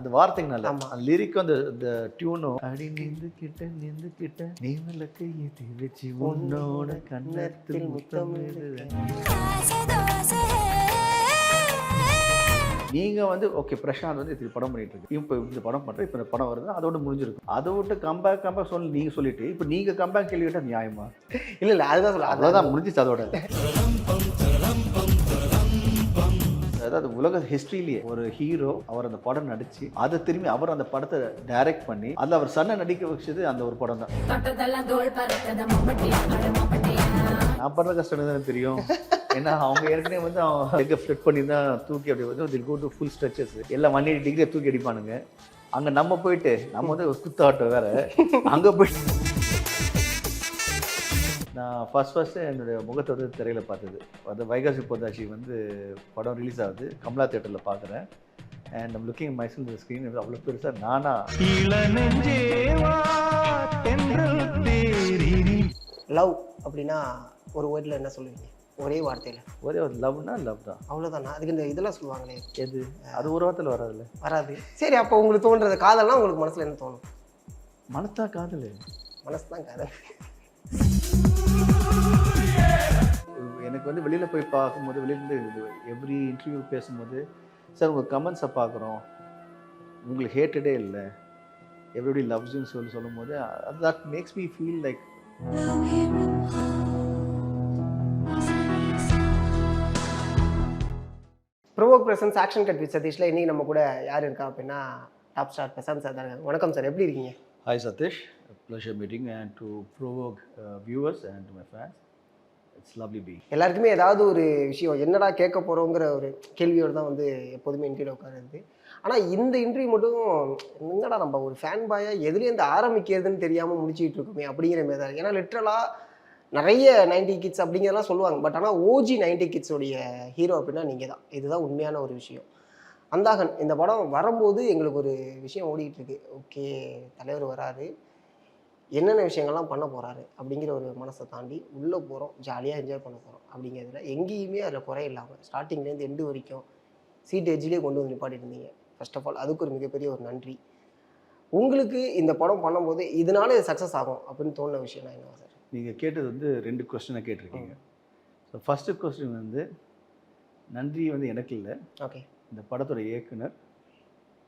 அந்த வார்த்தைங்க நல்ல. அந்த லிரிக்கும் அந்த இந்த டியூனும் அடி நின்று கிட்ட நின்று கிட்ட நீ விளக்கு ஏத்தி வச்சு உன்னோட கண்ணத்தில் முத்தமிடுறேன் நீங்க வந்து ஓகே பிரசாந்த் வந்து இது படம் பண்ணிட்டு இருக்கு இப்போ இந்த படம் பண்றேன் இப்போ இந்த படம் வருது அதோட முடிஞ்சிருக்கும். அதை விட்டு கம்பேக் கம்பேக் சொல்லி நீங்க சொல்லிட்டு இப்போ நீங்க கம்பேக் கேள்வி கேட்டா நியாயமா? இல்ல இல்ல அதுதான் சொல்ல அவ்வளோதான் முடிஞ்சிச்சு அதோட. அதாவது உலக ஹிஸ்ட்ரியிலேயே ஒரு ஹீரோ அவர் அந்த படம் நடிச்சு அதை திரும்பி அவர் அந்த படத்தை டைரக்ட் பண்ணி அதில் அவர் சன்னை நடிக்க வச்சது அந்த ஒரு படம் தான். நான் படுற கஷ்டம் தானே தெரியும். ஏன்னா அவங்க ஏற்கனவே வந்து அவங்க லெக்கை ஃப்ளட் பண்ணி தான் தூக்கி அப்படி வந்து தில் கோ டு ஃபுல் ஸ்ட்ரெச்சஸ் எல்லாம் ஒன் எயிட்டி டிகிரியை தூக்கி அடிப்பானுங்க. அங்கே நம்ம போயிட்டு நம்ம வந்து ஒரு குத்தாட்டம் வேற. அங்கே போயிட்டு நான் ஃபர்ஸ்ட் ஃபஸ்ட்டு என்னுடைய முகத்தை வந்து திரையில் பார்த்தது. அது வைகாசி பொதாச்சி வந்து படம் ரிலீஸ் ஆகுது. கமலா தேட்டரில் பார்க்குறேன். அண்ட் நம்ம லுக்கிங் மைசல் த ஸ்க்ரீன் அவ்வளோ பெருசாக நானா? லவ் அப்படின்னா ஒரு வேர்டில் என்ன சொல்லுவீங்க? ஒரே வார்த்தையில். ஒரே ஒரு லவ்னா லவ் தான். அவ்வளோதானா அதுக்கு இந்த இதெல்லாம் சொல்லுவாங்களே. எது? அது ஒரு வாரத்தில் வராதுல்ல? வராது. சரி அப்போ உங்களுக்கு தோன்றது காதல்னா உங்களுக்கு மனசுல என்ன தோணும்? மனசா காதல்? மனசு தான் காதல். எனக்கு வந்து வெளியில் போய் பார்க்கும்போது வெளியிலேருந்து எவ்ரி இன்டர்வியூ பேசும்போது சார் உங்கள் கமெண்ட்ஸை பார்க்குறோம். உங்களுக்கு ஹேட்டடே இல்லை. எவ்ரிபடி லவ்ஸ்ன்னு சொல்லி சொல்லும்போது that makes me feel like Provoke presence action cut with சதீஷில் இன்னைக்கு நம்ம கூட யார் இருக்கா அப்படின்னா டாப் ஸ்டார் பிரசாந்த் சார் தான் வணக்கம் சார் எப்படி இருக்கீங்க? Hi Sathish pleasure meeting and to Provoke viewers and my fans it's lovely B எல்லாருக்குமே ஏதாவது ஒரு விஷயம் என்னடா கேட்க போகிறோங்கிற ஒரு கேள்வியோடு தான் வந்து எப்போதுமே இன்டர்வியூ உட்காருது ஆனால் இந்த இன்டர்வியூ மட்டும் என்னடா நம்ம ஒரு ஃபேன் பாயாக எதுலேருந்து ஆரம்பிக்கிறதுன்னு தெரியாமல் முடிச்சுக்கிட்டு இருக்கோமே அப்படிங்கிற மாதிரி தான் ஏன்னா லிட்ரலாக நிறைய நைன்டி கிட்ஸ் அப்படிங்கிறதெல்லாம் சொல்லுவாங்க. பட் ஆனால் ஓஜி நைன்டி கிட்ஸோடைய ஹீரோ அப்படின்னா நீங்கள் தான். இதுதான் உண்மையான ஒரு விஷயம். அந்தாகன் இந்த படம் வரும்போது எங்களுக்கு ஒரு விஷயம் ஓடிக்கிட்டு இருக்கு. ஓகே தலைவர் வராரு. என்னென்ன விஷயங்கள்லாம் பண்ண போகிறாரு அப்படிங்கிற ஒரு மனசை தாண்டி உள்ளே போகிறோம் ஜாலியாக என்ஜாய் பண்ண போகிறோம் அப்படிங்கிறதுல எங்கேயுமே அதில் குறை இல்லாமல் ஸ்டார்டிங்லேருந்து எண்டு வரைக்கும் சீட் எஜ்ஜிலே கொண்டு வந்து நிப்பாட்டிட்டு இருந்தீங்க. ஃபர்ஸ்ட் ஆஃப் ஆல் அதுக்கு ஒரு மிகப்பெரிய ஒரு நன்றி. உங்களுக்கு இந்த படம் பண்ணும்போது இதனால இது சக்ஸஸ் ஆகும் அப்படின்னு தோணுன விஷயம் என்ன சார் நீங்கள் கேட்டது வந்து ரெண்டு கொஸ்டினை கேட்டிருக்கீங்க. ஸோ ஃபஸ்ட்டு கொஸ்டின் வந்து நன்றி வந்து எனக்கு இல்லை. ஓகே இந்த படத்தோட இயக்குனர்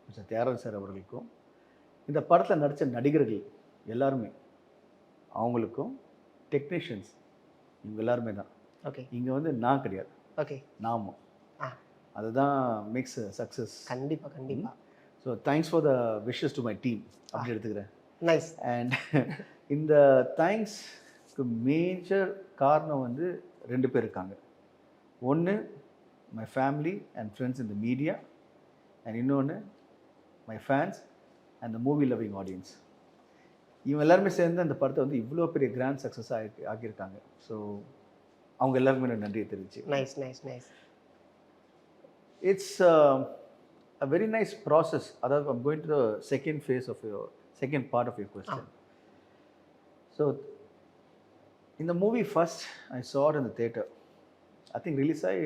மிஸ்டர் தியாகராஜ் சார் அவர்களுக்கும் இந்த படத்தில் நடித்த நடிகர்கள் எல்லாருமே. அவங்களுக்கும் டெக்னீஷியன்ஸ் இவங்க எல்லாருமே தான். ஓகே இங்கே வந்து நான் கிடையாது. ஓகே நாமம். அதுதான் மேக்ஸ் சக்ஸஸ் கண்டிப்பாக கண்டிப்பாக so thanks for the wishes to my team அப்படி எடுத்துக்கிறேன். நைஸ் அண்ட் இந்த தேங்க்ஸ்க்கு மேஜர் காரணம் வந்து ரெண்டு பேர் இருக்காங்க. ஒன்று மை ஃபேமிலி அண்ட் ஃப்ரெண்ட்ஸ் இந்த மீடியா அண்ட் இன்னொன்று my fans and the movie loving audience இவங்க எல்லாருமே சேர்ந்து அந்த படத்தை வந்து இவ்வளோ பெரிய கிராண்ட் சக்ஸஸ் ஆகி ஆக்கியிருக்காங்க. ஸோ அவங்க எல்லாருக்குமே நான் நன்றியை தெரிவிச்சு. Nice nice nice it's a very nice process அதாவது I'm going to the second phase of your second part of your question so இந்த மூவி ஃபர்ஸ்ட் ஐ சார் இந்த தேட்டர் ஐ திங்க் ரிலீஸ் ஆகி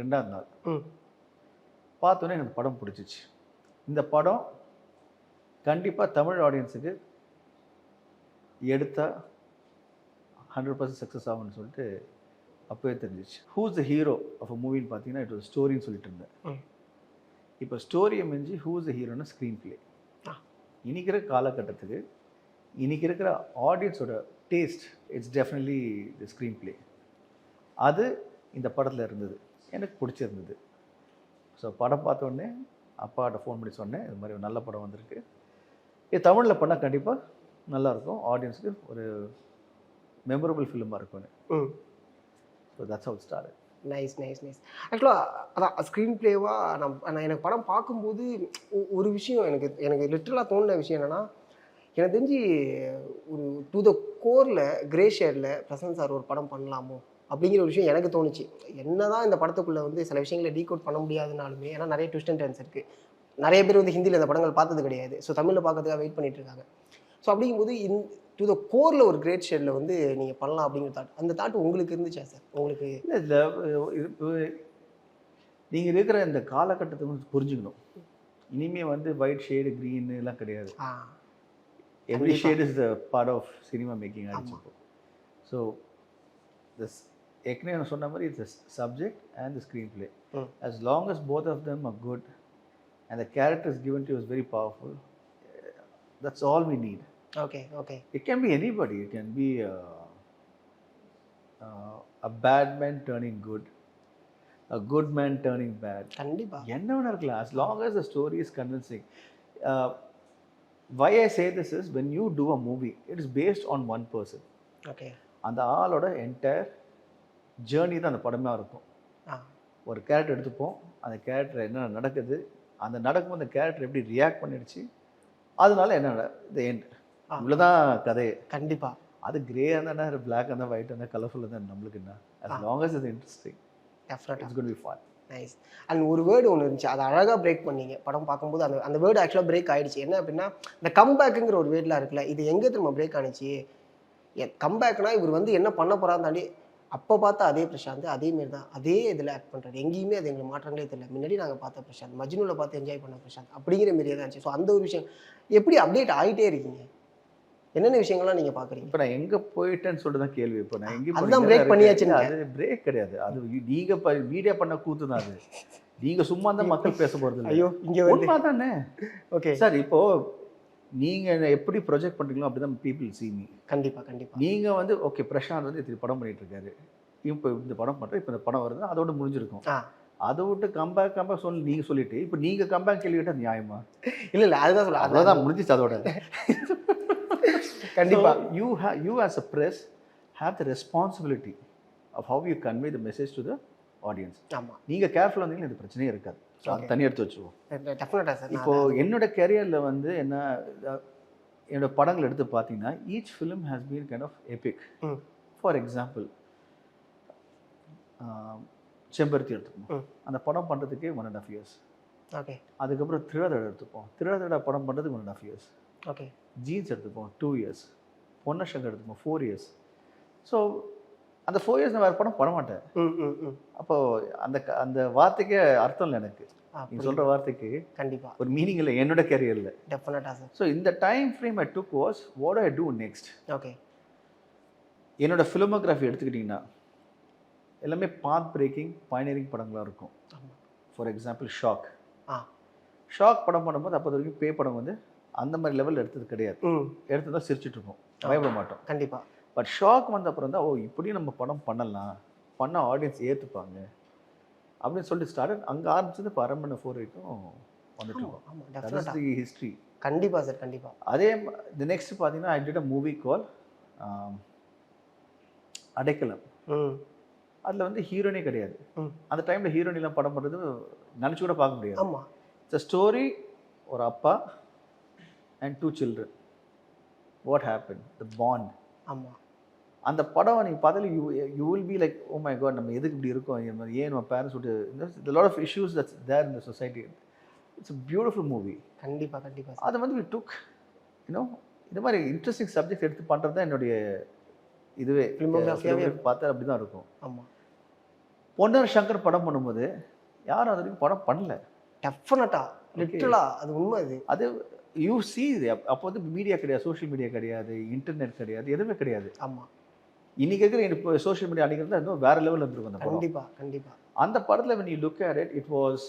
ரெண்டாவது நாள். பார்த்தோன்னே எனக்கு படம் பிடிச்சிச்சு. இந்த படம் கண்டிப்பாக தமிழ் ஆடியன்ஸுக்கு எடுத்தால் ஹண்ட்ரட் பர்சன்ட் சக்ஸஸ் ஆகும்னு சொல்லிட்டு அப்போவே தெரிஞ்சிச்சு. Who's the hero of a மூவின்னு பார்த்தீங்கன்னா இட் ஒரு ஸ்டோரின்னு சொல்லிட்டு இருந்தேன். இப்போ ஸ்டோரியை மிஞ்சி ஹூஸ் த ஹீரோனா ஸ்க்ரீன் பிளே இருக்கிற காலகட்டத்துக்கு இன்னைக்கு இருக்கிற ஆடியன்ஸோட taste it's definitely the screenplay அது இந்த படத்தில் இருந்தது. எனக்கு பிடிச்சிருந்தது. ஸோ படம் பார்த்த உடனே அப்பாட்ட ஃபோன் பண்ணி சொன்னேன் இது மாதிரி ஒரு நல்ல படம் வந்திருக்கு. இது தமிழில் பண்ணால் கண்டிப்பாக நல்லாயிருக்கும். ஆடியன்ஸுக்கு ஒரு மெமரபிள் ஃபிலிமாக இருக்கும்னு hmm. So that's out star nice nice nice ஆக்சுவலாக அதான் ஸ்க்ரீன் பிளேவாக நான் நான் எனக்கு படம் பார்க்கும்போது ஒரு விஷயம் எனக்கு எனக்கு லிட்டரலாக தோணுன விஷயம் என்னென்னா எனக்கு தெரிஞ்சு ஒரு டு த கோரில் கிரே ஷேடில் பிரசன்ட் சார் ஒரு படம் பண்ணலாமோ அப்படிங்கிற ஒரு விஷயம் எனக்கு தோணுச்சு. என்னதான் இந்த படத்துக்குள்ளே வந்து சில விஷயங்களை டீகோட் பண்ண முடியாதுனாலுமே ஏன்னா நிறைய ட்விஸ்ட் அண்ட் டர்ன்ஸ் இருக்குது நிறைய பேர் வந்து ஹிந்தியில் இந்த படங்கள் பார்த்தது கிடையாது. ஸோ தமிழில் பார்க்கறதுக்காக வெயிட் பண்ணிட்டு இருக்காங்க. ஸோ அப்படிங்கும்போது இன் டு த கோரில் ஒரு கிரேட் ஷேடில் வந்து நீங்கள் பண்ணலாம் அப்படிங்கிற தாட் அந்த தாட் உங்களுக்கு இருந்துச்சா சார் உங்களுக்கு இல்லை நீங்கள் இருக்கிற இந்த காலகட்டத்தை வந்து புரிஞ்சுக்கணும். இனிமே வந்து ஒயிட் ஷேடு க்ரீன் எல்லாம் கிடையாது. Every shade is the part of cinema making ஆயிடுச்சு ஸோ திஸ் ஏற்கனவே நான் சொன்ன மாதிரி it's subject and the screenplay hmm. as long as both of them are good and the character is given to you is very powerful uh, okay okay it can be anybody it can be uh, uh, a bad man turning good a good man turning bad கண்டிப்பா என்ன வேணா இருக்கலாம் as long as the story is convincing uh, why i say this is when you do a movie it is based on one person okay அந்த ஆளோட entire journey தான் அந்த படமே இருக்கும் ஒரு கேரக்டர் எடுத்துப்போம் அந்த கேரக்டர் என்ன நடக்குது அந்த நடக்கும்போது அந்த கேரக்டர் எப்படி ரியாக்ட் பண்ணிடுச்சு அதனால என்ன இந்த எண்ட். இவ்வளோதான் கதையே கண்டிப்பா. அது கிரே இருந்தா பிளாக் இருந்தால் ஒயிட் இருந்தால் கலர்ஃபுல் இருந்தால் நம்மளுக்கு என்ன? Long as it's interesting. டெஃபினட்டாக it's going to be fun. Nice and ஒரு வேர்டு ஒன்று இருந்துச்சு. அதை அழகாக பிரேக் பண்ணீங்க. படம் பார்க்கும்போது அந்த அந்த வேர்டு ஆக்சுவலாக பிரேக் ஆயிடுச்சு. என்ன அப்படின்னா இந்த கம்பேக்குங்கிற ஒரு வேர்ட்லாம் இருக்குல்ல இது எங்கே திரும்ப பிரேக் ஆனிச்சு? கம்பேக்னா இவர் வந்து என்ன பண்ண போறான்னு தாண்டி அப்போ பார்த்த அதே பிரசாந்த் அதே மாரி தான். அதே இதில் ஆக்ட் பண்ணுறாரு எங்கேயுமே அது எங்களுக்கு மாற்றங்களே தெரியல. முன்னாடி நாங்கள் பார்த்த பிரசாந்த் மஜ்னுவில் பார்த்து என்ஜாய் பண்ண பிரசாந்த் அப்படிங்கிற மாரியே தான் இருந்துச்சு. ஸோ அந்த ஒரு விஷயம் எப்படி அப்டேட் ஆகிட்டே இருக்கீங்க? என்னென்ன விஷயங்கள்லாம் நீங்கள் பார்க்குறீங்க இப்போ நான் எங்கே போயிட்டேன்னு சொல்லிட்டு தான் கேள்வி. இப்போ நான் எங்கே அதுதான் break பண்ணியாச்சுன்னு அது பிரேக் கிடையாது. அது நீங்கள் மீடியா பண்ண கூத்து தான் அது. நீங்கள் சும்மா தான் மக்கள் பேச போகிறது ஐயோ இங்கே உண்மை தானே? ஓகே. சார் இப்போ நீங்க என்னை எப்படி ப்ரொஜெக்ட் பண்றீங்களோ அப்படிதான் பீப்புள் see me. கண்டிப்பாக கண்டிப்பாக நீங்க வந்து ஓகே பிரசாந்த் வந்து இத்தனை படம் பண்ணிட்டு இருக்காரு. இப்போ இந்த படம் பண்றேன் இப்போ இந்த படம் வருது அதோட முடிஞ்சிருக்கும். அதை விட்டு கம்பேக் கம்பேக் சொல்லி நீங்க சொல்லிட்டு இப்போ நீங்க கம்பேக் கேள்வி நியாயமா? இல்லை இல்லை அதுதான் சொல்ல அவ்வளோதான் முடிஞ்சிச்சு அதோட. கண்டிப்பாக you have you as a press have the responsibility of how you convey the message to the audience ஆமாம் நீங்க கேர்ஃபுல்லாக இருந்தீங்கன்னா இது பிரச்சனையே இருக்காது. ஸோ அது தனி எடுத்து வச்சுருவோம். இப்போ என்னோட கெரியரில் வந்து என்ன என்னோட படங்கள் எடுத்து பார்த்தீங்கன்னா each film has been kind of epic for example Chembaruthi எடுத்துப்போம். அந்த படம் பண்ணுறதுக்கே one and half years okay அதுக்கப்புறம் திருடதட எடுத்துப்போம். திருடதட படம் பண்ணுறதுக்கு one and half years okay Jeans எடுத்துப்போம். டூ இயர்ஸ் பொன்னசங்கர் எடுத்துப்போம். ஃபோர் இயர்ஸ் ஸோ அந்த ஃபோர் இயர்ஸ் நான் வேறு படம் பண்ண மாட்டேன் அப்போது அந்த க- அந்த வார்த்தைக்கே அர்த்தம் இல்லை எனக்கு. நீங்கள் சொல்கிற வார்த்தைக்கு கண்டிப்பாக ஒரு மீனிங் இல்லை. என்னோட கேரியரில் டெஃபினட்டாக சார் ஸோ இந்த time frame I took was what I do next okay என்னோட ஃபிலிமோகிராஃபி எடுத்துக்கிட்டிங்கன்னா எல்லாமே பாத் பிரேக்கிங் பைனரிங் படங்களாக இருக்கும். ஃபார் எக்ஸாம்பிள் ஷாக் ஆ. ஷாக் படம் பண்ணும்போது அப்போ வரைக்கும் பே படம் வந்து அந்த மாதிரி லெவலில் எடுத்தது கிடையாது. எடுத்து தான் சிரிச்சிட்டு இருப்போம். பயப்பட மாட்டோம். கண்டிப்பாக பட் ஷாக் வந்த அப்புறம் தான் ஓ இப்படியும் நம்ம படம் பண்ணலாம். பண்ண ஆடியன்ஸ் ஏற்றுப்பாங்க அப்படின்னு சொல்லிட்டு ஸ்டார்ட் அங்கே ஆரம்பிச்சது இப்போ அரண்மனை ஃபோர் வரைக்கும் வந்துட்டு ஹிஸ்ட்ரி கண்டிப்பாக சார் கண்டிப்பாக அதே தி நெக்ஸ்ட் பார்த்தீங்கன்னா I did a movie call அடைக்கலம். அதில் வந்து ஹீரோனே கிடையாது. அந்த டைமில் ஹீரோனிலாம் படம் பண்ணுறது நினச்சி கூட பார்க்க முடியாது. ஆமாம் இட்ஸ் ஸ்டோரி ஒரு அப்பா and two children what happen the bond ஆமாம் அந்த படம் நீங்கள் பார்த்தாலே you you will be like oh my God நம்ம எதுக்கு இப்படி இருக்கோம்? இந்த ஏன் நம்ம பேரண்ட்ஸ் விட்டு lot of issues that's there in the society it's beautiful movie கண்டிப்பாக கண்டிப்பாக அதை வந்து வி டுக் யூனோ இந்த மாதிரி இன்ட்ரெஸ்டிங் சப்ஜெக்ட் எடுத்து பண்ணுறது தான் என்னுடைய இதுவே. பார்த்தா அப்படி தான் இருக்கும். ஆமாம் பொன்னர் சங்கர் படம் பண்ணும்போது யாரும் அது வரைக்கும் படம் பண்ணல. டெஃபினட்டாக லிட்டலாக அது உண்மை இது அது யூ சி அப்போ வந்து மீடியா கிடையாது சோஷியல் மீடியா கிடையாது இன்டர்நெட் கிடையாது எதுவுமே கிடையாது. ஆமாம் இன்னைக்கு இருக்கிற இப்போ சோஷியல் மீடியா அன்னைக்கு இன்னும் வேற லெவலில் இருந்திருக்கும் அந்த கண்டிப்பாக கண்டிப்பாக அந்த படத்தில் when you look at it it was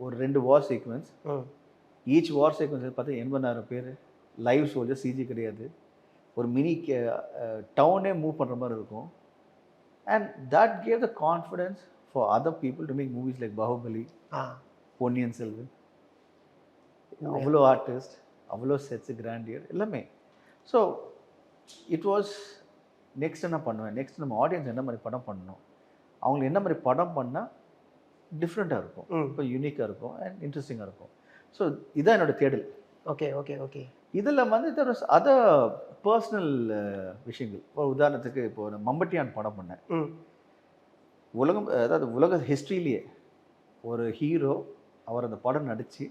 ஒரு ரெண்டு war sequence each war sequence பார்த்தா எண்பதாயிரம் பேர் லைவ் சோல்ஜர் சிஜி கிடையாது. ஒரு மினி டவுனே மூவ் பண்ணுற மாதிரி இருக்கும். And that gave the confidence for other people to make movies like Baahubali Ponniyin Selvan அவ்வளோ ஆர்டிஸ்ட் அவ்வளோ செட்ஸ் கிராண்டியர் எல்லாமே. ஸோ இட் வாஸ் நெக்ஸ்ட் என்ன பண்ணுவேன்? நெக்ஸ்ட் நம்ம ஆடியன்ஸ் என்ன மாதிரி படம் பண்ணணும்? அவங்களுக்கு என்ன மாதிரி படம் பண்ணால் டிஃப்ரெண்ட்டாக இருக்கும். இப்போ யூனிக்காக இருக்கும் அண்ட் இன்ட்ரெஸ்டிங்காக இருக்கும். ஸோ இதான் என்னோட தேடல். ஓகே ஓகே ஓகே இதில் வந்து தெர் வாஸ் அதர் பர்சனல் விஷயங்கள். ஒரு உதாரணத்துக்கு இப்போ நான் மம்பட்டியான் படம் பண்ணேன். உலகம் அதாவது உலக ஹிஸ்ட்ரியிலேயே ஒரு ஹீரோ அவர் அந்த படம் நடித்து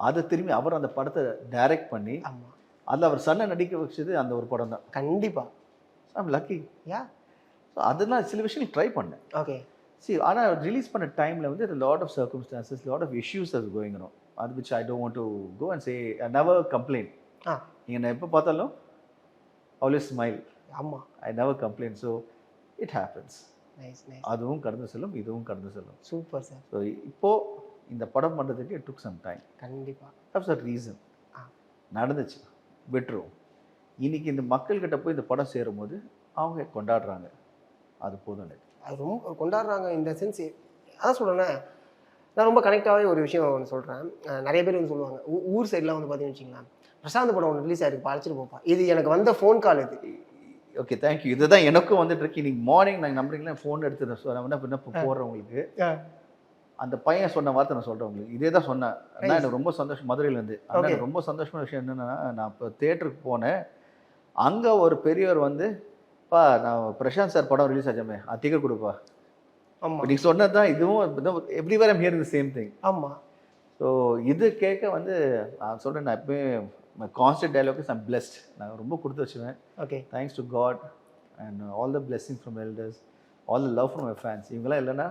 அதை திரும்பி அவர் அந்த படத்தை டைரக்ட் பண்ணி ஆமாம் அதில் அவர் சன்னை நடிக்க வச்சது அந்த ஒரு படம் தான். கண்டிப்பாக ஐம் லக்கி யா ஸோ அதெல்லாம் சில விஷயங்கள் ட்ரை பண்ணேன். ஓகே சி ஆனால் ரிலீஸ் பண்ண டைமில் வந்து lot of circumstances lot of issues அது கோயிங் வரும் அது which I don't want to go and say never complaint ஆ. நீங்கள் நான் எப்போ பார்த்தாலும் ஆல்வேஸ் ஸ்மைல் ஆமா. I never complaint so it happens அதுவும் கடந்து செல்லும் இதுவும் கடந்து செல்லும். சூப்பர் சார் ஸோ இப்போது இந்த படம் பண்ணுறதுக்கு இட் டுக் சம் டைம் கண்டிப்பா. That's a reason. நடந்துச்சு. விட்டுருவோம். இன்னைக்கு இந்த மக்கள்கிட்ட போய் இந்த படம் சேரும்போது அவங்க கொண்டாடுறாங்க. அது போதும் எனக்கு அது ரொம்ப கொண்டாடுறாங்க இந்த சென்ஸ் அதான் சொல்கிறேன்னே நான் ரொம்ப கனெக்டாகவே ஒரு விஷயம் ஒன்று சொல்கிறேன் நிறைய பேர் வந்து சொல்லுவாங்க ஊ- ஊர் சைட்லாம் வந்து பார்த்தீங்கன்னு வச்சுங்களேன் பிரசாந்த் படம் ஒன்று ரிலீஸ் ஆயிருக்கு அழைச்சிட்டு போப்பா. இது எனக்கு வந்த ஃபோன் கால் இது. ஓகே தேங்க்யூ இதுதான் எனக்கும் வந்துட்டு இருக்கு. இன்னைக்கு மார்னிங் நான் நம்புறீங்களா? ஃபோன் எடுத்து நான் என்ன பண்ண போடுறேன் உங்களுக்கு? அந்த பையன் சொன்ன வார்த்தை நான் சொல்கிறேன் உங்களுக்கு. இதே தான் சொன்னேன். அண்ணா எனக்கு ரொம்ப சந்தோஷம். மதுரையிலேருந்து Okay. எனக்கு ரொம்ப சந்தோஷமான விஷயம் என்னென்னா நான் இப்போ தேட்டருக்கு போனேன். அங்கே ஒரு பெரியவர் வந்து பா நான் பிரசாந்த் சார் படம் ரிலீஸ் ஆச்சாமே. அது டிக்கெட் கொடுப்பா. ஆமாம் நீ சொன்னது தான் இதுவும் everywhere I'm here the same thing ஆமாம் ஸோ இது கேட்க வந்து நான் சொல்கிறேன் நான் எப்பவுமே constant dialogue is I'm blessed நான் ரொம்ப கொடுத்து வச்சுவேன் okay thanks to God and all the blessing from elders all the love from my fans இவங்கெல்லாம் இல்லைன்னா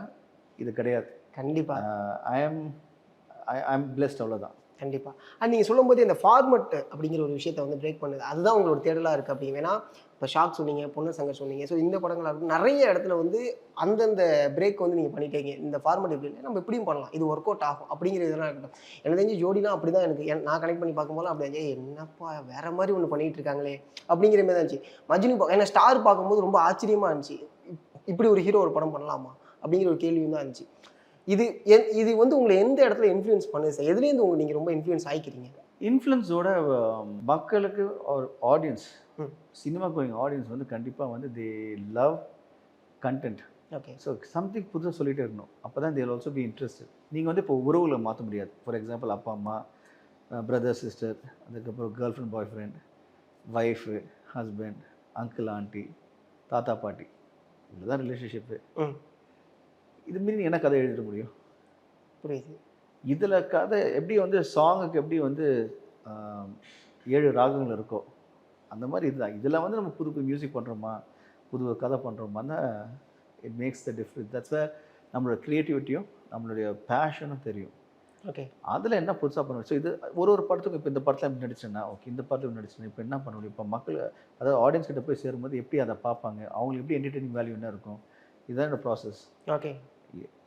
இது கிடையாது. கண்டிப்பாக I am I am blessed அவ்வளோதான் கண்டிப்பாக அண்ட் நீங்கள் சொல்லும்போது இந்த ஃபார்மட் அப்படிங்கிற ஒரு விஷயத்தை வந்து பிரேக் பண்ணுது. அதுதான் உங்களோட தேடலாக இருக்குது அப்படிங்க ஏன்னா இப்போ ஷாக் சொன்னீங்க பொண்ணு சங்கர் சொன்னீங்க. ஸோ இந்த படங்களாக இருக்கும் நிறைய இடத்துல வந்து அந்தந்த பிரேக் வந்து நீங்கள் பண்ணிட்டீங்க. இந்த ஃபார்மட் எப்படி இல்லை நம்ம இப்படியும் பண்ணலாம். இது ஒர்க் அவுட் ஆகும் அப்படிங்கிற இதெல்லாம் இருக்கட்டும். எனக்கு தெரிஞ்சு ஜோடிலாம் அப்படி தான் எனக்கு. என் நான் கனெக்ட் பண்ணி பார்க்கும்போது அப்படி "ஏய், என்னப்பா வேற மாதிரி ஒன்று பண்ணிட்டு இருக்காங்களே அப்படிங்கிற மாதிரி தான் இருந்துச்சு. மஜினி பா- ஏன்னா ஸ்டார் பார்க்கும்போது ரொம்ப ஆச்சரியமாக இருந்துச்சு. இப்- இப்படி ஒரு ஹீரோ ஒரு படம் பண்ணலாமா அப்படிங்கிற ஒரு கேள்வியும் தான் இருந்துச்சு. இது இது வந்து உங்களை எந்த இடத்துல இன்ஃப்ளூயன்ஸ் பண்ணுது சார் எதுலேருந்து உங்க நீங்கள் ரொம்ப இன்ஃப்ளூயன்ஸ் ஆயிக்கிறீங்க? இன்ஃப்ளூன்ஸோட மக்களுக்கு ஒரு ஆடியன்ஸ். சினிமா கோயிங் ஆடியன்ஸ் வந்து கண்டிப்பாக வந்து they love content okay so something புதுசாக சொல்லிட்டே இருக்கணும். அப்போ தான் தேல் ஆல்சோ பி இன்ட்ரெஸ்டட் நீங்கள் வந்து இப்போ உறவுகளை மாற்ற முடியாது. ஃபார் எக்ஸாம்பிள் அப்பா அம்மா பிரதர் சிஸ்டர் அதுக்கப்புறம் girlfriend boyfriend wife husband uncle aunty தாத்தா பாட்டி. இதுதான் ரிலேஷன்ஷிப்பு ம் இது மீறி என்ன கதை எழுத முடியும்? புரியுது. இதில் கதை எப்படி வந்து சாங்குக்கு எப்படி வந்து ஏழு ராகங்கள் இருக்கோ அந்த மாதிரி இதுதான். இதில் வந்து நம்ம புது புது மியூசிக் பண்ணுறோமா புது கதை பண்ணுறோமான்னா it makes the difference that's நம்மளோட க்ரியேட்டிவிட்டியும் நம்மளுடைய பேஷனும் தெரியும். ஓகே அதில் என்ன புதுசாக பண்ண ஸோ இது ஒரு ஒரு படத்துக்கும் இப்போ இந்த படத்தில் இப்படி நடிச்சேன்னா ஓகே இந்த படத்தில் இப்படி நடிச்சேன் இப்போ என்ன பண்ண முடியும் இப்போ மக்கள் அதாவது ஆடியன்ஸ் கிட்ட போய் சேரும்போது எப்படி அதை பார்ப்பாங்க? அவங்களுக்கு எப்படி என்டர்டெய்னிங் வேல்யூ என்ன இருக்கும்? இதுதான் என்னோட ப்ராசஸ் ஓகே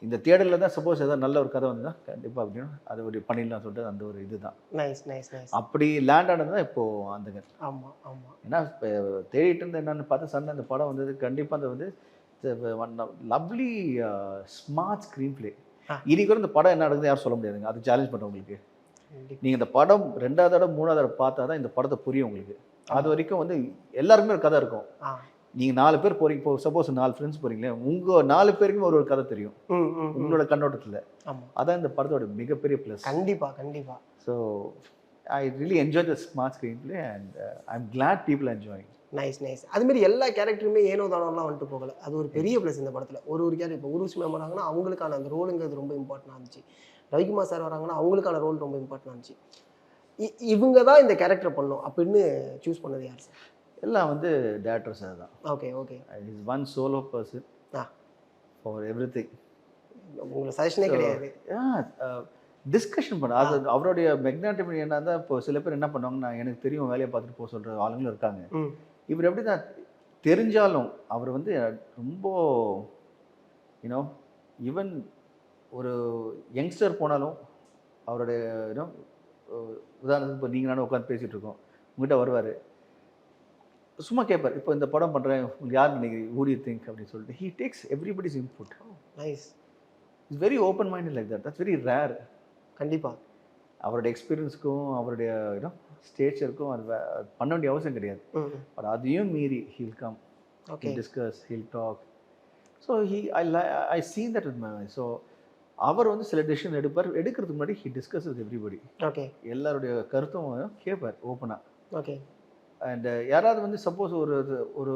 இந்த தேடலில் தான் சப்போஸ் ஏதாவது நல்ல ஒரு கதை வந்ததுன்னா கண்டிப்பாக அப்படின்னு அது ஒரு பண்ணிடலாம் சொல்லிட்டு அந்த ஒரு இதுதான். நைஸ் நைஸ் நைஸ் அப்படி லேண்ட் ஆனது தான் இப்போது அந்த ஆமாம் ஆமாம் ஏன்னா இப்போ தேடிட்டு இருந்த என்னன்னு பார்த்து சண்டை அந்த படம் வந்தது கண்டிப்பாக அந்த வந்து லவ்லி ஸ்மார்ட் ஸ்க்ரீன் பிளே. இன்னைக்கு கூட இந்த படம் என்ன நடக்குது யாரும் சொல்ல முடியாதுங்க. அது சேலஞ்ச் பண்ணுறவங்களுக்கு கண்டிப்பா. நீங்கள் இந்த படம் ரெண்டாவது தடவை மூணாவது தடவை பார்த்தா தான் இந்த படத்தை புரியும் உங்களுக்கு. அது வரைக்கும் வந்து எல்லாருக்குமே ஒரு கதை இருக்கும். நீங்கள் நாலு பேர் போறீங்க. இப்போ சப்போஸ் நாலு ஃப்ரெண்ட்ஸ் போறீங்களே உங்கள் நாலு பேருக்குமே ஒரு ஒரு கதை தெரியும். உங்களோட கண்ணோட்டத்தில். ஆமாம் அதான் இந்த படத்தோட மிகப்பெரிய ப்ளஸ் கண்டிப்பா கண்டிப்பா. So I really enjoy the smart screenplay and I am glad people enjoying nice nice அதுமாரி எல்லா கேரக்டருமே ஏனோ தானோலாம் வந்துட்டு போகல. அது ஒரு பெரிய ப்ளஸ் இந்த படத்தில். ஒரு ஒரு கேரக்டர் இப்போ உருவசி மேம் வராங்கன்னா அவங்களுக்கான அந்த ரோலுங்கிறது ரொம்ப இம்பார்ட்டண்டாக இருந்துச்சு. ரவிக்குமார் சார் வராங்கன்னா அவங்களுக்கான ரோல் ரொம்ப இம்பார்ட்டண்டாக இருந்துச்சு. இவங்க தான் இந்த கேரக்டர் பண்ணும் அப்படின்னு சூஸ் பண்ணது யார் சார் எல்லாம் வந்து டேரக்டர்ஸ் தான் okay okay is one solo person for everything உங்களுக்கு சஜஷனே கிடையாது. டிஸ்கஷன் பண்ண அது அவருடைய மெக்னாட்டிவ் என்ன தான் இப்போ சில பேர் என்ன பண்ணுவாங்கன்னா எனக்கு தெரியும் வேலையை பார்த்துட்டு போக சொல்கிற ஆளுங்களும் இருக்காங்க. இவர் எப்படி தான் தெரிஞ்சாலும் அவர் வந்து ரொம்ப யூனோ ஈவன் ஒரு யங்ஸ்டர் போனாலும் அவருடைய யூனோ உதாரணத்துக்கு இப்போ நீங்கள் நானும் உட்காந்து பேசிகிட்டு இருக்கோம். உங்ககிட்ட வருவார். சும்மா கேட்பார் இப்போ இந்த படம் பண்ணுறேன் உங்களுக்கு யார் நினைக்கிறீங்க ஊடி திங்க் அப்படின்னு சொல்லிட்டு. He takes everybody's input nice is very open minded like that that's very rare கண்டிப்பா. அவருடைய எக்ஸ்பீரியன்ஸ்க்கும் அவருடைய யூனோ ஸ்டேச்சருக்கும் அது பண்ண வேண்டிய அவசியம் கிடையாது. ம். பட் அதையும் மீறி he'll come okay talk. So he, I, li- I seen that with my eyes. So அவர் வந்து சில டெசிஷன் எடுப்பார். எடுக்கிறதுக்கு முன்னாடி he discuss with everybody okay எல்லாருடைய கருத்தும் கேட்பார் ஓப்பனாக ஓகே அண்ட் யாராவது வந்து சப்போஸ் ஒரு ஒரு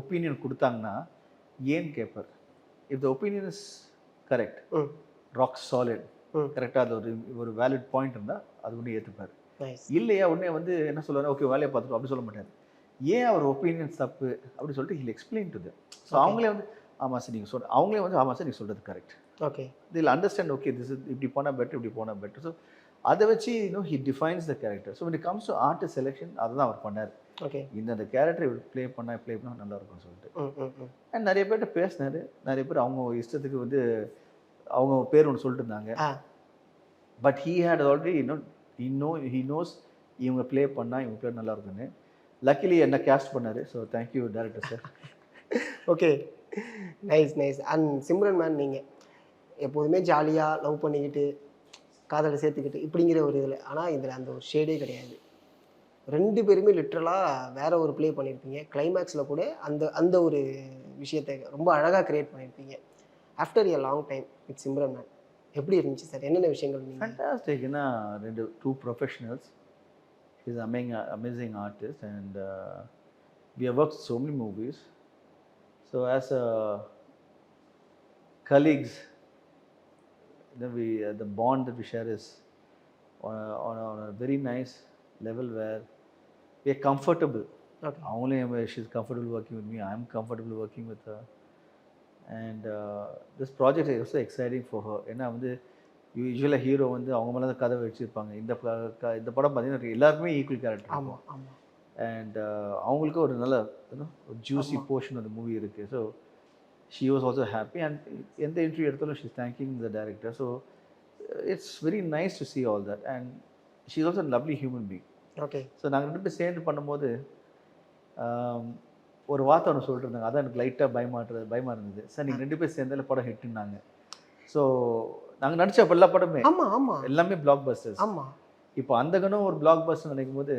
ஒப்பீனியன் கொடுத்தாங்கன்னா ஏன் கேட்பார் if the opinion is correct rock solid. கரெக்டாக அது ஒரு ஒரு வேலிட் பாயிண்ட் இருந்தால் அது ஒன்று ஏற்றுப்பார் இல்லையா உடனே வந்து என்ன சொல்லுவாரு? ஓகே வேலையை பார்த்துட்டு அப்படி சொல்ல மாட்டார். ஏன் அவர் ஒப்பீனியன்ஸ் தப்பு? அப்படி சொல்லிட்டு ஹில் எக்ஸ்பிளைன் டு ஸோ. அவங்களே வந்து ஆமாம் சார் நீங்கள் சொல்ற அவங்களே வந்து ஆமாம் சார் நீங்கள் சொல்கிறது correct okay till understand okay this இப்படி போனால் பெட்டர் இப்படி போனால் பெட்டர் ஸோ அதை வச்சு இன்னும் he defines the character so it comes to artist selection அதுதான் அவர் பண்ணார். ஓகே இந்த அந்த கேரக்டர் ப்ளே பண்ணால் ப்ளே பண்ணால் நல்லா இருக்கும்னு சொல்லிட்டு. அண்ட் நிறைய பேர்கிட்ட பேசினாரு. நிறைய பேர் அவங்க இஷ்டத்துக்கு வந்து அவங்க பேர் ஒன்று சொல்லிட்டு இருந்தாங்க. பட் ஹீ ஹேட் ஆல்ரெடி இன்னும் நோ ஹி நோஸ் இவங்க ப்ளே பண்ணால் இவங்க பேர் நல்லா இருக்குன்னு லக்கிலி என்ன கேஸ்ட் பண்ணாரு. So thank you director sir okay nice nice and Simran ma'am நீங்கள் எப்போதுமே ஜாலியாக லவ் பண்ணிக்கிட்டு காதலை சேர்த்துக்கிட்டு இப்படிங்கிற ஒரு இதில். ஆனால் இதில் அந்த ஒரு ஷேடே கிடையாது. ரெண்டு பேருமே லிட்ரலாக வேற ஒரு ப்ளே பண்ணியிருப்பீங்க கிளைமேக்ஸில் கூட அந்த அந்த ஒரு விஷயத்தை ரொம்ப அழகாக க்ரியேட் பண்ணியிருப்பீங்க after a long time with Simran ma'am எப்படி இருந்துச்சு சார் என்னென்ன விஷயங்கள் நீங்கள் ஃபேண்டாஸ்டிக் ஏன்னா ரெண்டு two professionals is among amazing artist and we have work so many movies so as a colleagues we the bond the bond that is share is on a, on a, on a very nice level where we are comfortable. She's comfortable working with me I am comfortable working with and this project is also exciting for her ஏன்னா வந்து யூஸ்வலாக hero வந்து அவங்க மேலே தான் கதை வச்சுருப்பாங்க. இந்த இந்த படம் பார்த்தீங்கன்னா எல்லாருக்குமே ஈக்குவல் கேரக்டர் ஆமாம் ஆமாம் அண்ட் அவங்களுக்கு ஒரு நல்ல ஒரு ஜூசி போர்ஷன் அந்த மூவி இருக்குது so she was also happy and எந்த இன்டர்வியூ எடுத்தாலும் she's thanking the director so it's very nice to see all that and she is also lovely human being okay. So நாங்கள் ரெண்டு பேரும் சேர்ந்து பண்ணும்போது ஒரு வார்த்தை ஒன்று சொல்லிட்டு இருந்தாங்க. அதான் எனக்கு லைட்டாக பயமாட்டுறது பயமாக இருந்தது. சார் நீங்கள் ரெண்டு பேரும் சேர்ந்தால படம் ஹிட்டுனாங்க ஸோ நாங்கள் நடிச்ச எல்லா படமே ஆமாம் ஆமாம் எல்லாமே பிளாக் பஸ்டர்ஸ் ஆமாம் இப்போ அந்த கணம் ஒரு பிளாக் பஸ்டர் நினைக்கும் போது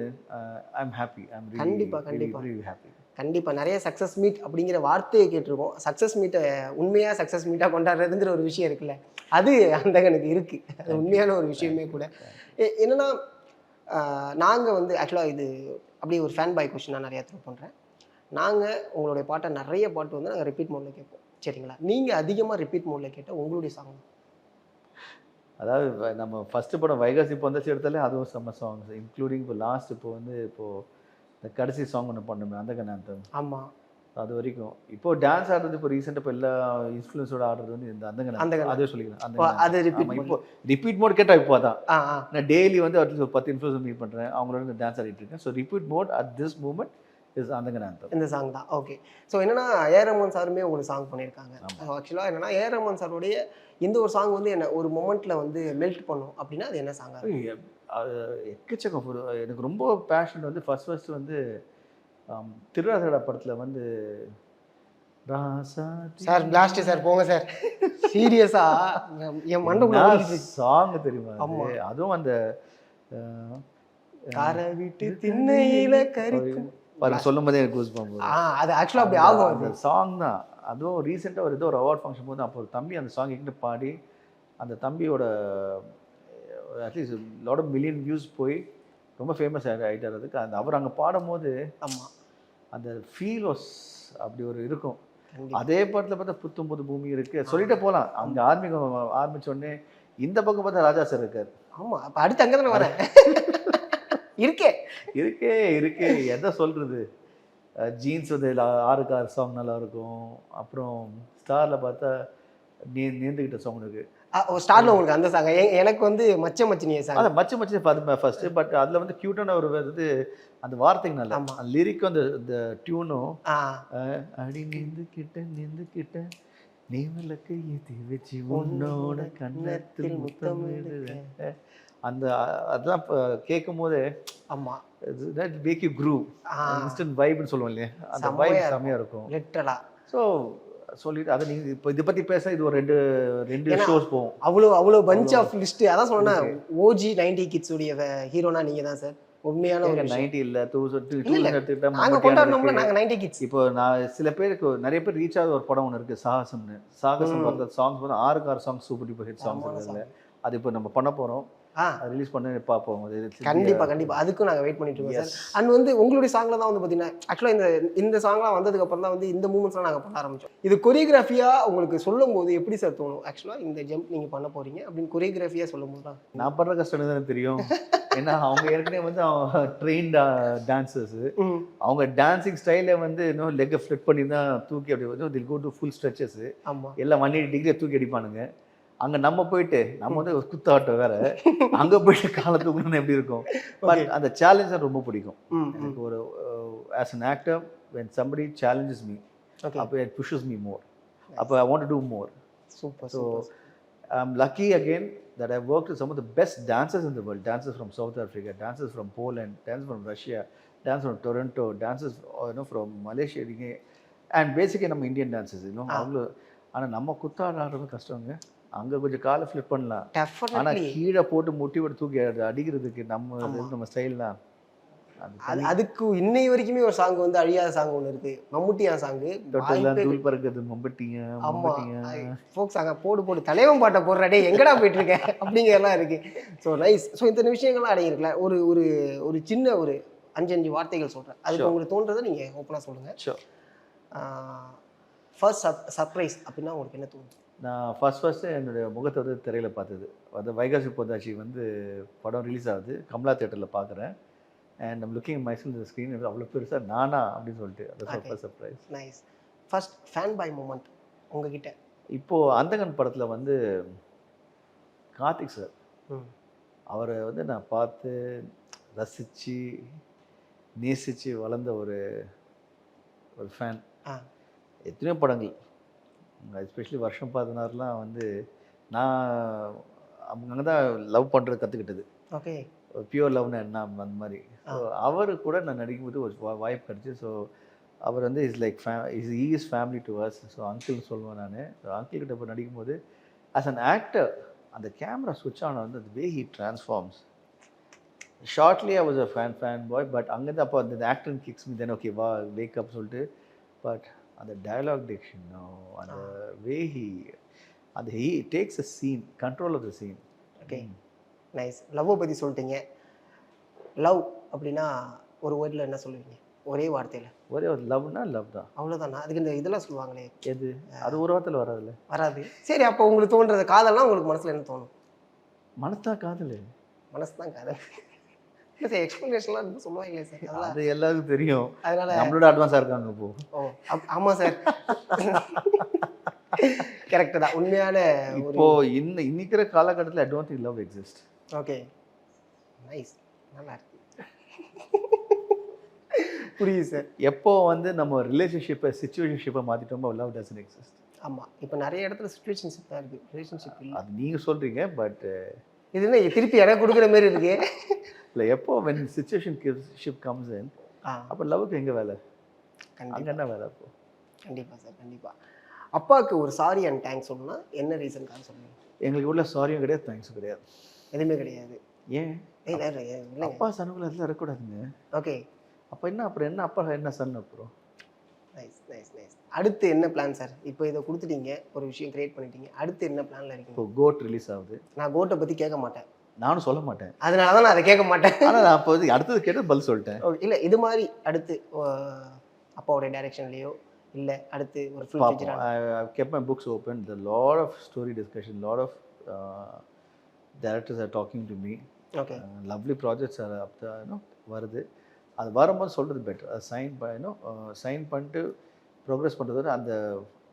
I am happy I am கண்டிப்பா, கண்டிப்பா. ஹாப்பி கண்டிப்பாக நிறைய சக்ஸஸ் மீட் அப்படிங்கிற வார்த்தையை கேட்டிருக்கோம். சக்ஸஸ் மீட்டை உண்மையாக சக்ஸஸ் மீட்டாக கொண்டாடுறதுங்கிற ஒரு விஷயம் இருக்குல்ல. அது அந்த எனக்கு இருக்குது அது உண்மையான ஒரு விஷயமே கூட. என்னன்னா நாங்கள் வந்து ஆக்சுவலாக இது அப்படியே ஒரு ஃபேன் பாய் கொஷின் நான் நிறையா த்ரூ பண்ணுறேன் நாங்கள் உங்களுடைய பாட்டை நிறைய பாட்டு வந்து நாங்கள் ரிப்பீட் மோடில் கேட்போம். சரிங்களா? நீங்கள் அதிகமாக ரிப்பீட் மோடில் கேட்ட உங்களுடைய சாங் அதாவது நம்ம ஃபர்ஸ்ட் படம் வைகாசி பொந்தச்சு எடுத்தாலே அதுவும் செம்ம சாங்ஸ் இன்க்ளூடிங் இப்போ லாஸ்ட் இப்போ வந்து இப்போ இந்த கடைசி சாங் ஒன்று பண்ணுமே அந்த கண்ணாந்தம். ஆமாம் அது வரைக்கும். இப்போ டான்ஸ் ஆடுறது இப்போ ரீசெண்டாக இப்போ எல்லா இன்ஃப்ளூயன்ஸோட ஆடுறது வந்து இந்த அந்த அந்த. அதே சொல்லிக்கலாம். அந்த. அது mode. இப்போ ரிப்பீட் மோட் கேட்டால் இப்போ தான் நான் டெய்லி வந்து அட்லீஸ்ட் ஒரு பத்து இன்ஃப்ளூன்ஸ் மீட் பண்ணுறேன் அவங்களோட டான்ஸ் ஆடிட்டு இருக்கேன். So repeat mode at this moment is அந்த இந்த சாங் தான். ஓகே ஸோ என்னன்னா ஏஆர் ரஹ்மான் சாருமே உங்களுக்கு சாங் பண்ணியிருக்காங்க. ஆக்சுவலாக என்னன்னா ஏஆர் ரஹ்மான் சாருடைய இந்த ஒரு சாங் வந்து என்ன ஒரு மொமெண்ட்ல வந்து மெல்ட் பண்ணும் அப்படின்னா அது என்ன அது எக்கச்சக்கம் எனக்கு ரொம்ப பேஷன் வந்து ஃபர்ஸ்ட் ஃபர்ஸ்ட் வந்து திருராசகடா படத்தில் வந்து சார் பிளாஸ்ட் சார் போங்க சார். சீரியஸா என் மண்டை சாங் தெரியுமா. அதுவும் அந்த கார விட்டு திண்ணையில கறிக்கும் சொல்லும் போதே எனக்கு கூஸ் ஆ அது ஆக்சுவலாக அப்படி ஆகும். அந்த சாங் தான். அதுவும் ரீசெண்டாக ஒரு ஏதோ ஒரு அவார்ட் ஃபங்க்ஷன் போது அப்போ ஒரு தம்பி அந்த சாங் எங்கிட்ட பாடி அந்த தம்பியோட at least lot of million views போய் ரொம்ப ஃபேமஸ் ஆகிட்டார் அதுக்கு அந்த அவர் அங்கே பாடும்போது ஆமா. அந்த ஃபீல் வாஸ் அப்படி ஒரு இருக்கும். அதே படத்தில் பார்த்தா புத்தும் புது பூமி இருக்கு. சொல்லிட்டே போகலாம் அங்கே ஆரம்பிக்கும் ஆரம்பிச்ச உடனே இந்த பக்கம் பார்த்தா ராஜா சார் இருக்கார். ஆமா அப்ப அடுத்து அங்கே தானே வரேன் இருக்கே. இருக்கே இருக்கே. எதை சொல்றது? ஜீன்ஸ் வந்து ஆறு சாங் நல்லா இருக்கும். அப்புறம் ஸ்டாரில் பார்த்தா நீ நீந்துக்கிட்ட சாங் இருக்கு. ஸ்டார்ட்ல உங்களுக்கு அந்த சாங் எனக்கு வந்து மச்ச மச்சினிய சாங் அதை மச்ச மச்ச பார்த்து ஃபர்ஸ்ட் பட் அதில் வந்து க்யூட்டான ஒரு இது அந்த வார்த்தைங்க நல்லா. அந்த லிரிக்கும் அந்த இந்த டியூனும் அடி நிந்துக்கிட்ட நிந்துக்கிட்ட நீ விளக்கு ஏத்தி வச்சு உன்னோட கண்ணத்தில் முத்தமிடுற அந்த அதெல்லாம் இப்போ கேட்கும் போது ஆமா தட் மேக் யூ க்ரூ ஆ. இன்ஸ்டன்ட் வைப்னு சொல்லுவோம் இல்லையா? அந்த வைப். செம்மையாக இருக்கும். லிட்டரலா ஸோ சொல்லிட்டு அதை நீங்கள் இப்போ இதை பற்றி பேச இது ஒரு ரெண்டு ரெண்டு ஷோஸ் போகும். அவ்வளோ அவ்வளோ பஞ்ச் ஆஃப் லிஸ்ட் அதான் சொன்னேன் ஓஜி நைன்டி கிட்ஸ் உடைய ஹீரோனா நீங்க தான் சார் உண்மையான ஒரு. நைன்டி இல்லை தௌசண்ட் இல்ல, இல்ல. கிட்ஸ் இப்போ நான் சில பேருக்கு நிறைய பேர் ரீச் ஆகுத ஒரு படம் ஒன்று இருக்குது சாகசம்னு. சாகசம் வந்த சாங்ஸ் வந்து ஆறுக்கு ஆறு songs super duper hit songs இருக்குல்ல அது இப்போ நம்ம பண்ண போகிறோம் ரிலீஸ் பண்ணி பார்ப்போம் அது கண்டிப்பா கண்டிப்பா. அதுக்கும் நாங்க வெயிட் பண்ணிட்டு இருக்கோம். சார் அண்ட் வந்து உங்களுடைய சாங்ல தான் வந்து பாத்தீங்கன்னா ஆக்சுவலா இந்த இந்த சாங்லாம் வந்ததுக்கு அப்புறம் தான் வந்து இந்த மூமெண்ட்ஸ்லாம் நாங்க பண்ண ஆரம்பிச்சோம். இது கொரியோகிராஃபியா உங்களுக்கு சொல்லும் போது எப்படி சார் தோணும்? ஆக்சுவலா இந்த ஜம்ப் நீங்க பண்ண போறீங்க அப்படின்னு கொரியோகிராஃபியா சொல்லும் போது தான் நான் படுற கஷ்டம் தானே தெரியும். ஏன்னா அவங்க ஏற்கனவே வந்து அவங்க ட்ரெயின்ட் டான்சர்ஸ் அவங்க டான்சிங் ஸ்டைலே வந்து இன்னும் லெக்கை ஃப்ளிட் பண்ணி தான் தூக்கி அப்படி வந்து till go to full stretches எல்லாம் ஒன் எயிட்டி டிகிரியை தூக்கி அடிப்பானுங்க. அங்க நம்ம போயிட்டு நம்ம வந்து ஒரு குத்தாட்டம் வேற அங்க போயிட்டு காலை தூக்கணும்னு எப்படி இருக்கும் பட் அந்த சேலஞ்ச் ரொம்ப பிடிக்கும் ம் ம் எனக்கு ஒரு as an actor somebody challenges me okay அப்போ it pushes me more அப்போ I want to do more super so super I'm lucky again that I've worked with some of the best dancers in the world dancers from South Africa dancers from Poland dancers from Russia dancers from Toronto dancers uh, you know from Malaysia and basically நம்ம Indian dancers இன்னும் அவ்வளோ ஆனா நம்ம குத்தாட ஆடுறது கஷ்டங்க அங்க கொஞ்சம் காலை ஃப்ளிப் பண்ணலாம். ஆனா டெஃபினெட்லி கீழே போட்டு முட்டி போட்டு தூக்கி அடி- அடிக்கிறதுக்கு நம்ம நம்ம ஸ்டைல்லாம் அது அது அதுக்கு இன்னை வரைக்குமே ஒரு சாங் வந்து அழியாத சாங் ஒன்று இருக்கு. மம்முட்டியா சாங்கு தூள் பறக்குது மம்பட்டிங்க ஆமா. ஃபோக் சாங்க போடு போடு. தலைவன் பாட்டை போடுற டே எங்கடா போயிட்டு இருக்க அப்படிங்கிறலாம் இருக்கு. ஸோ நைஸ் ஸோ இத்தனை விஷயங்கள்லாம் அடங்கியிருக்கல ஒரு ஒரு ஒரு சின்ன ஒரு அஞ்சு அஞ்சு வார்த்தைகள் சொல்றேன். அதுக்கு. உங்களுக்கு தோன்றதை நீங்க ஓப்பனாக சொல்லுங்க. ஃபர்ஸ்ட் சர்ப்ரைஸ் அப்படின்னா உங்களுக்கு என்ன தோணுது நான் ஃபர்ஸ்ட் ஃபர்ஸ்ட்டு என்னுடைய முகத்தை வந்து திரையில பார்த்தது. அது வைகாசி பொந்தாச்சி வந்து படம் ரிலீஸ் ஆகுது. கமலா தேட்டரில் பார்க்குறேன். அண்ட் நம்ம லுக்கிங் மைசல் இந்த ஸ்க்ரீன் அவ்வளோ பெருசாக நானா அப்படின்னு சொல்லிட்டு. அது. First surprise nice first fanboy moment உங்ககிட்ட. இப்போது அந்தகன் படத்தில் வந்து கார்த்திக் சார் அவரை வந்து நான் பார்த்து ரசித்து நேசித்து வளர்ந்த ஒரு ஒரு ஃபேன் எத்தனையோ படங்கள். எஸ்பெஷலி வருஷம் பதினாறுலாம் வந்து நான் அவங்க அங்கே தான் லவ் பண்ணுறது கற்றுக்கிட்டது ஓகே பியூர் லவ்னா என்ன அந்த மாதிரி. ஸோ அவர் கூட நான் நடிக்கும்போது ஒரு வாய்ப்பு கிடச்சி ஸோ அவர் வந்து இஸ் லைக் ஃபே is is family to us so அங்கிள்னு சொல்லுவேன் நான். ஸோ அங்கிள் கிட்ட போய் நடிக்கும்போது ஆஸ் அன் ஆக்டர் அந்த கேமரா சுவிட்ச் ஆன் வந்து அந்த way he transforms shortly I was a fan fanboy but அங்கேருந்து அப்போ அந்த actor kicks me then okay வா வேக் அப் சொல்லிட்டு பட் அந்த டயலாக் டிக்ஷன் அந்த வே ஹி அந்த he takes a scene control of the scene okay nice லவ்வை பற்றி சொல்லிட்டீங்க. லவ் அப்படின்னா ஒரு வேர்டில் என்ன சொல்லுவீங்க? ஒரே வார்த்தையில். ஒரே ஒரு லவ்னா லவ் தான். அவ்வளோதானா அதுக்கு இந்த இதெல்லாம் சொல்லுவாங்களே. எது? அது ஒரு வாரத்தில் வராதுல்ல. வராது. சரி அப்போ உங்களுக்கு தோன்றது காதல்னா உங்களுக்கு மனசில் என்ன தோணும்? மனசுதான் காதல். மனசு தான் காதல். இல்லை சார் எக்ஸ்ப்ளனேஷன்லாம் சொல்லுவாங்களே சார் அது எல்லாருக்கும் தெரியும். அதனால நம்மளோட அட்வான்ஸாக இருக்காங்க இப்போ. ஓ அப்- ஆமா சார் கரெக்டு தான். உண்மையான இப்போ இந்த இன்னிக்கிற காலகட்டத்தில் think love exist okay nice நல்லா இருக்கு. புரியுது சார் எப்போ வந்து நம்ம ரிலேஷன்ஷிப்பை சுச்சுவேஷன்ஷிப்பை மாற்றிட்டோமோ லவ் டசன் எக்ஸிஸ்ட் ஆமா. இப்போ நிறைய இடத்துல சுச்சுவேஷன்ஷிப் தான் இருக்கு. ரிலேஷன்ஷிப் இல்லை. அது நீங்கள் சொல்கிறீங்க பட் இது என்ன திருப்பி எனக்கு கொடுக்குற மாதிரி இருக்கு? இல்லை எப்போ when situationship comes in அப்போ லவ்வுக்கு எங்கே வேலை? அங்கே என்ன வேலை இப்போ கண்டிப்பா சார் கண்டிப்பா. அப்பாவுக்கு ஒரு சாரி அண்ட் தேங்க்ஸ் சொல்லணும்னா என்ன ரீசனுக்காக சொல்லுங்க எங்களுக்கு உள்ள சாரியும் கிடையாது தேங்க்ஸும் கிடையாது. எதுவுமே கிடையாது. ஏன்? அப்பா சனுக்குள்ள அதெல்லாம் இருக்கக்கூடாதுங்க. ஓகே. அப்போ என்ன அப்புறம் என்ன அப்பா என்ன சன் அப்புறம்? நைஸ் நைஸ் நைஸ் அடுத்து என்ன பிளான் சார் இப்போ இதை கொடுத்துட்டீங்க ஒரு விஷயம் கிரியேட் பண்ணிட்டீங்க. அடுத்து என்ன பிளான்ல இருக்கீங்க? இப்போ கோட் ரிலீஸ் ஆகுது. நான் கோட்டை பத்தி கேட்க மாட்டேன். நானும் சொல்ல மாட்டேன். அதனால தான் நான் அதை கேட்க மாட்டேன். ஆனால் நான் வந்து அடுத்தது கேட்டு பதில் சொல்லிட்டேன். இல்ல இது மாதிரி அடுத்து அஹ், அப்பாவோட டைரக்ஷன்லயோ இல்ல அடுத்து ஒரு my books open. The lot of story discussion, lot of uh, directors are talking to me. Okay are up there, you know, வருது. அது வரும்போது சொல்கிறது பெட்டர் அது சைன் பண்ணோ சைன் பண்ணிட்டு ப்ரோக்ரஸ் பண்ணுறது அந்த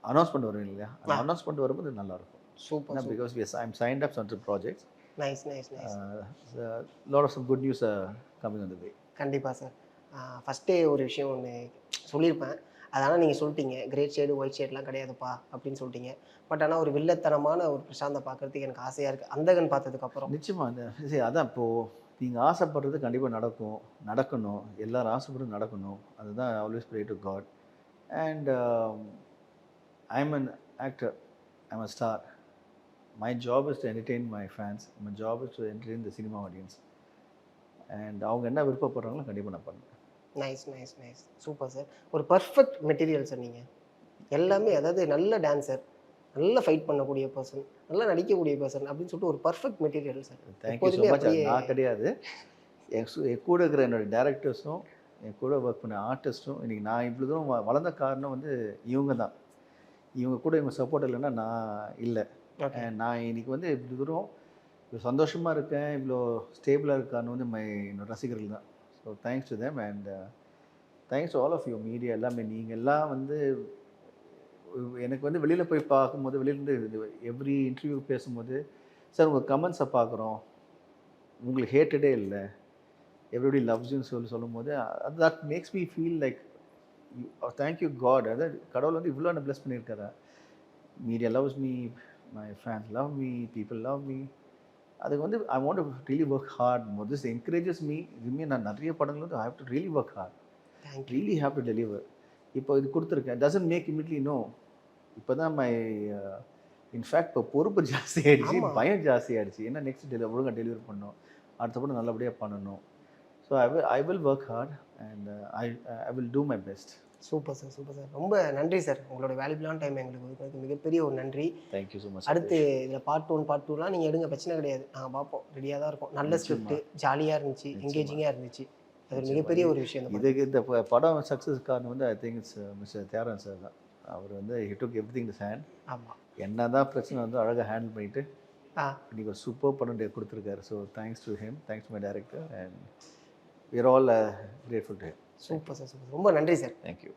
அனௌன்ஸ்மெண்ட் வரும் இல்லையா? அந்த அனௌன்ஸ்மெண்ட் வரும்போது நல்லாயிருக்கும் super because I'm signed up some projects nice nice nice lot of good news coming that way கண்டிப்பா சார் ஃபஸ்ட்டே ஒரு விஷயம் ஒன்று சொல்லியிருப்பேன். அதனால் நீங்கள் சொல்லிட்டீங்க. கிரேட் ஷேடு ஒயிட் ஷேட்லாம் கிடையாதுப்பா அப்படின்னு சொல்லிட்டீங்க. பட் ஆனால் ஒரு வில்லத்தனமான ஒரு பிரசாந்தை பார்க்கறதுக்கு எனக்கு ஆசையாக இருக்குது அந்தகன் பார்த்ததுக்கப்புறம் நிச்சயமா அந்த சரி அதான் இப்போது நீங்கள் ஆசைப்படுறது கண்டிப்பாக நடக்கும். நடக்கணும். எல்லாரும் ஆசைப்படுறது நடக்கணும். அதுதான் always pray to God and I'm an actor I'm a star my job is to entertain my fans my job is to entertain the cinema audience and அவங்க என்ன விருப்பப்படுறாங்களோ கண்டிப்பாக நான் பண்ணுவேன். Nice nice nice super sir ஒரு perfect material sir நீங்கள் எல்லாமே அதாவது நல்ல டான்சர் நல்ல ஃபைட் பண்ணக்கூடிய பர்சன் நல்லா நடிக்கக்கூடிய பர்சன் அப்படின்னு சொல்லிட்டு ஒரு perfect material sir thank you so much நான் கிடையாது. என் கூட இருக்கிற என்னோட டேரக்டர்ஸும் என் கூட ஒர்க் பண்ண ஆர்டிஸ்ட்டும் இன்றைக்கி நான் இவ்வளோ தூரம் வளர்ந்த காரணம் வந்து இவங்க தான் இவங்க கூட இவங்க சப்போர்ட் இல்லைன்னா நான் இல்லை. நான் இன்னைக்கு வந்து இப்படி தூரம் இவ்வளோ சந்தோஷமாக இருக்கேன் இவ்வளோ ஸ்டேபிளாக இருக்கான்னு வந்து மை என்னோட ரசிகர்கள் தான். So thanks to them and thanks all of you media எல்லாமே நீங்கள் எல்லாம். வந்து எனக்கு வந்து வெளியில் போய் பார்க்கும்போது வெளியிலேருந்து எவ்ரி இன்டர்வியூ பேசும்போது சார் உங்கள் கமெண்ட்ஸை பார்க்குறோம். உங்களுக்கு ஹேட்டடே இல்லை. எவ்ரிபடி லவ்ஸ்ன்னு சொல்லி சொல்லும்போது that makes me feel like thank you God அதாவது கடவுள் வந்து இவ்வளோ என்ன bless பண்ணியிருக்காரா? Media loves me my fans love me people love me அதுக்கு வந்து I want really work hard more this encourages me இதுவுமே நான் நிறைய படங்கள் வந்து I have to really work hard really have to deliver இப்போ இது கொடுத்துருக்கேன். டசன்ட் மேக் இமிட்லி நோ இப்போ தான் மை இன்ஃபேக்ட் இப்போ பொறுப்பு ஜாஸ்தி ஆயிடுச்சு ஆமா. பயம் ஜாஸ்தி ஆயிடுச்சு. ஏன்னா நெக்ஸ்ட் டெலிவரி ஒழுங்காக டெலிவரி பண்ணணும்? அடுத்த படம் நல்லபடியாக பண்ணணும். So I will I will work hard and I I will do my best super sir super sir. ரொம்ப நன்றி சார். உங்களோட வேல்யூபிளான டைம் எங்களுக்கு ஒதுக்குனதுக்கு மிகப்பெரிய ஒரு நன்றி. தேங்க்யூ ஸோ மச் அடுத்து இதில் பார்ட் ஒன் பார்ட் டூலாம் நீங்கள் எடுங்க பிரச்சனை கிடையாது. நாங்கள் பார்ப்போம். ரெடியாக தான் இருக்கும். நல்ல. ஸ்கிரிப்ட் ஜாலியாக இருந்துச்சு நிச்சயமா. எங்கேஜிங்காக இருந்துச்சு. அது ஒரு. மிகப்பெரிய ஒரு விஷயம். இதுக்கு இந்த படம் சக்ஸஸ் காரணம் வந்து ஐ திங்க் இட்ஸ் மிஸ்டர் தியாரன் சார் தான். அவர் வந்து he took everything this hand ஆமாம் என்ன தான் பிரச்சனை வந்து அழகாக ஹேண்டில் பண்ணிட்டு இன்னைக்கு ஒரு சூப்பர் படம் டே கொடுத்துருக்காரு. So thanks to him thanks my director and we're all grateful to him super sir super ரொம்ப நன்றி சார். தேங்க்யூ